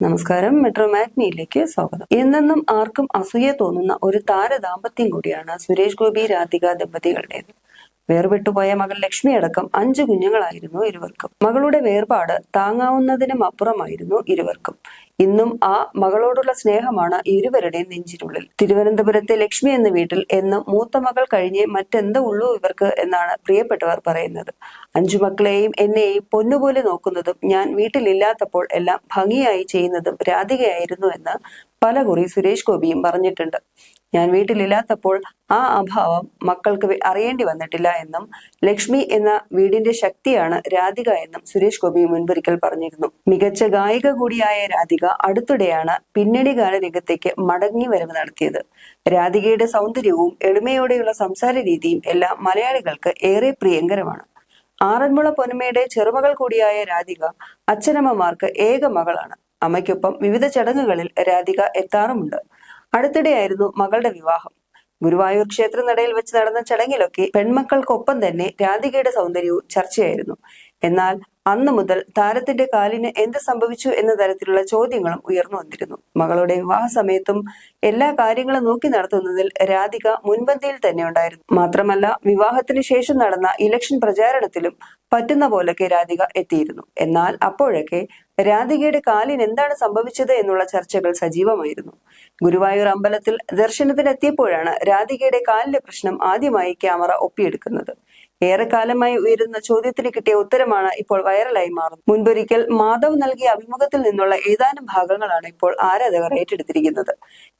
നമസ്കാരം. മെട്രോ മാഗ്നിയിലേക്ക് സ്വാഗതം. എന്നെന്നും ആർക്കും അസൂയ തോന്നുന്ന ഒരു താരദാമ്പത്യം കൂടിയാണ് സുരേഷ് ഗോപി രാധിക ദമ്പതികളുടേത്. വേർപെട്ടുപോയ മകൾ ലക്ഷ്മി അടക്കം അഞ്ചു കുഞ്ഞുങ്ങളായിരുന്നു ഇരുവർക്കും. മകളുടെ വേർപാട് താങ്ങാവുന്നതിനും അപ്പുറമായിരുന്നു ഇരുവർക്കും. ഇന്നും ആ മകളോടുള്ള സ്നേഹമാണ് ഇരുവരുടെയും നെഞ്ചിനുള്ളിൽ. തിരുവനന്തപുരത്തെ ലക്ഷ്മി എന്ന വീട്ടിൽ എന്നും മൂത്ത മകൾ കഴിഞ്ഞ് മറ്റെന്ത് ഉള്ളൂ ഇവർക്ക് എന്നാണ് പ്രിയപ്പെട്ടവർ പറയുന്നത്. അഞ്ചു മക്കളെയും എന്നെയും പൊന്നുപോലെ നോക്കുന്നതും ഞാൻ വീട്ടിലില്ലാത്തപ്പോൾ എല്ലാം ഭംഗിയായി ചെയ്യുന്നതും രാധികയായിരുന്നു എന്ന് പലകുറി സുരേഷ് ഗോപിയും പറഞ്ഞിട്ടുണ്ട്. ഞാൻ വീട്ടിലില്ലാത്തപ്പോൾ ആ അഭാവം മക്കൾക്ക് അറിയേണ്ടി വന്നിട്ടില്ല എന്നും ലക്ഷ്മി എന്ന വീടിന്റെ ശക്തിയാണ് രാധിക എന്നും സുരേഷ് ഗോപി മുൻപൊരിക്കൽ പറഞ്ഞിരുന്നു. മികച്ച ഗായിക കൂടിയായ രാധിക അടുത്തിടെയാണ് പിന്നണി ഗാന രംഗത്തേക്ക് മടങ്ങി വരവ് നടത്തിയത്. രാധികയുടെ സൗന്ദര്യവും എളിമയോടെയുള്ള സംസാര രീതിയും എല്ലാം മലയാളികൾക്ക് ഏറെ പ്രിയങ്കരമാണ്. ആറന്മുള പൊന്മയുടെ ചെറുമകൾ കൂടിയായ രാധിക അച്ഛനമ്മമാർക്ക് ഏക മകളാണ്. അമ്മയ്ക്കൊപ്പം വിവിധ ചടങ്ങുകളിൽ രാധിക എത്താറുമുണ്ട്. അടുത്തിടെയായിരുന്നു മകളുടെ വിവാഹം. ഗുരുവായൂർ ക്ഷേത്ര നടയിൽ വെച്ച് നടന്ന ചടങ്ങിലൊക്കെ പെൺമക്കൾക്കൊപ്പം തന്നെ രാധികയുടെ സൗന്ദര്യവും ചർച്ചയായിരുന്നു. എന്നാൽ അന്നു മുതൽ താരത്തിന്റെ കാലിന് എന്ത് സംഭവിച്ചു എന്ന തരത്തിലുള്ള ചോദ്യങ്ങളും ഉയർന്നു വന്നിരുന്നു. മകളുടെ വിവാഹ സമയത്തും എല്ലാ കാര്യങ്ങളും നോക്കി നടത്തുന്നതിൽ രാധിക മുൻപന്തിയിൽ തന്നെ ഉണ്ടായിരുന്നു. മാത്രമല്ല വിവാഹത്തിന് ശേഷം നടന്ന ഇലക്ഷൻ പ്രചാരണത്തിലും പറ്റുന്ന പോലൊക്കെ രാധിക എത്തിയിരുന്നു. എന്നാൽ അപ്പോഴൊക്കെ രാധികയുടെ കാലിന് എന്താണ് സംഭവിച്ചത് എന്നുള്ള ചർച്ചകൾ സജീവമായിരുന്നു. ഗുരുവായൂർ അമ്പലത്തിൽ ദർശനത്തിനെത്തിയപ്പോഴാണ് രാധികയുടെ കാലിലെ പ്രശ്നം ആദ്യമായി ക്യാമറ ഒപ്പിയെടുക്കുന്നത്. ഏറെക്കാലമായി ഉയരുന്ന ചോദ്യത്തിന് കിട്ടിയ ഉത്തരമാണ് ഇപ്പോൾ വൈറലായി മാറുന്നത്. മുൻപൊരിക്കൽ മാധവ് നൽകിയ അഭിമുഖത്തിൽ നിന്നുള്ള ഏതാനും ഭാഗങ്ങളാണ് ഇപ്പോൾ ആരാധകർ ഏറ്റെടുത്തിരിക്കുന്നത്.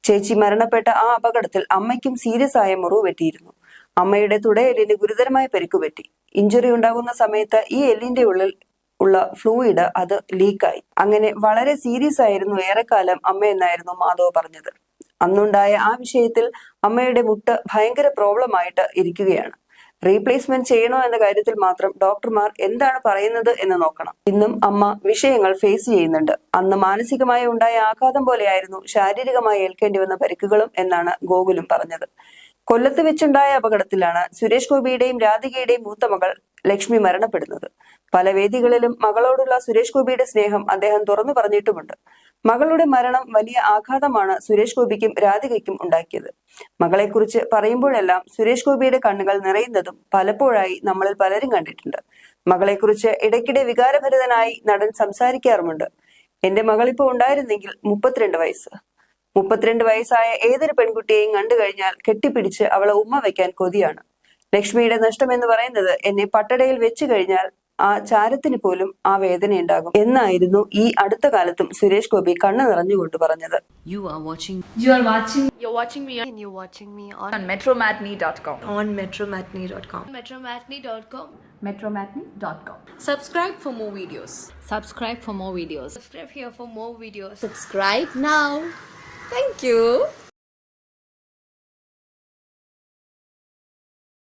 ചേച്ചി മരണപ്പെട്ട ആ അപകടത്തിൽ അമ്മയ്ക്കും സീരിയസ് ആയ മുറിവ് പറ്റിയിരുന്നു അമ്മയുടെ തുടയലിന് ഗുരുതരമായ പരിക്കുപറ്റി ഇഞ്ചുറി ഉണ്ടാകുന്ന സമയത്ത് ഈ എല്ലിന്റെ ഉള്ളിൽ ഉള്ള ഫ്ലൂയിഡ് അത് ലീക്കായി അങ്ങനെ വളരെ സീരിയസ് ആയിരുന്നു ഏറെക്കാലം അമ്മ എന്നായിരുന്നു മാധവ് പറഞ്ഞത്. അന്നുണ്ടായ ആ വിഷയത്തിൽ അമ്മയുടെ മുട്ട് ഭയങ്കര പ്രോബ്ലം ആയിട്ട് ഇരിക്കുകയാണ്. റീപ്ലേസ്മെന്റ് ചെയ്യണോ എന്ന കാര്യത്തിൽ മാത്രം ഡോക്ടർമാർ എന്താണ് പറയുന്നത് എന്ന് നോക്കണം. ഇന്നും അമ്മ വിഷയങ്ങൾ ഫേസ് ചെയ്യുന്നുണ്ട്. അന്ന് മാനസികമായി ഉണ്ടായ ആഘാതം പോലെയായിരുന്നു ശാരീരികമായി ഏൽക്കേണ്ടി വന്ന പരിക്കുകളും എന്നാണ് ഗോകുലും പറഞ്ഞത്. കൊല്ലത്ത് വെച്ചുണ്ടായ അപകടത്തിലാണ് സുരേഷ് ഗോപിയുടെയും രാധികയുടെയും മൂത്ത മകൾ ലക്ഷ്മി മരണപ്പെടുന്നത്. പല വേദികളിലും മകളോടുള്ള സുരേഷ് ഗോപിയുടെ സ്നേഹം അദ്ദേഹം തുറന്നു പറഞ്ഞിട്ടുമുണ്ട്. മകളുടെ മരണം വലിയ ആഘാതമാണ് സുരേഷ് ഗോപിക്കും രാധികയ്ക്കും ഉണ്ടാക്കിയത്. മകളെക്കുറിച്ച് പറയുമ്പോഴെല്ലാം സുരേഷ് ഗോപിയുടെ കണ്ണുകൾ നിറയുന്നതും പലപ്പോഴായി നമ്മളിൽ പലരും കണ്ടിട്ടുണ്ട്. മകളെക്കുറിച്ച് ഇടയ്ക്കിടെ വികാരഭരിതനായി നടൻ സംസാരിക്കാറുമുണ്ട്. എന്റെ മകളിപ്പോ ഉണ്ടായിരുന്നെങ്കിൽ മുപ്പത്തിരണ്ട് വയസ്സ്. മുപ്പത്തിരണ്ട് വയസ്സായ ഏതൊരു പെൺകുട്ടിയെയും കണ്ടു കഴിഞ്ഞാൽ കെട്ടിപ്പിടിച്ച് അവളെ ഉമ്മ വെക്കാൻ കൊതിയാണ് ലക്ഷ്മിയുടെ നഷ്ടം എന്ന് പറയുന്നത് എന്നെ പട്ടടയിൽ വെച്ചു കഴിഞ്ഞാൽ ആ ചാരത്തിന് പോലും ആ വേദന ഉണ്ടാകും എന്നായിരുന്നു ഈ അടുത്ത കാലത്തും സുരേഷ് ഗോപി കണ്ണു നിറഞ്ഞുകൊണ്ട് പറഞ്ഞത് You are watching You are watching You're watching me on and you're watching me on, on metromatney.com. on metromatney.com. metromatney.com. Metromatney.com. Subscribe for more videos. subscribe for more videos. Subscribe here for more videos. Subscribe now. Thank you.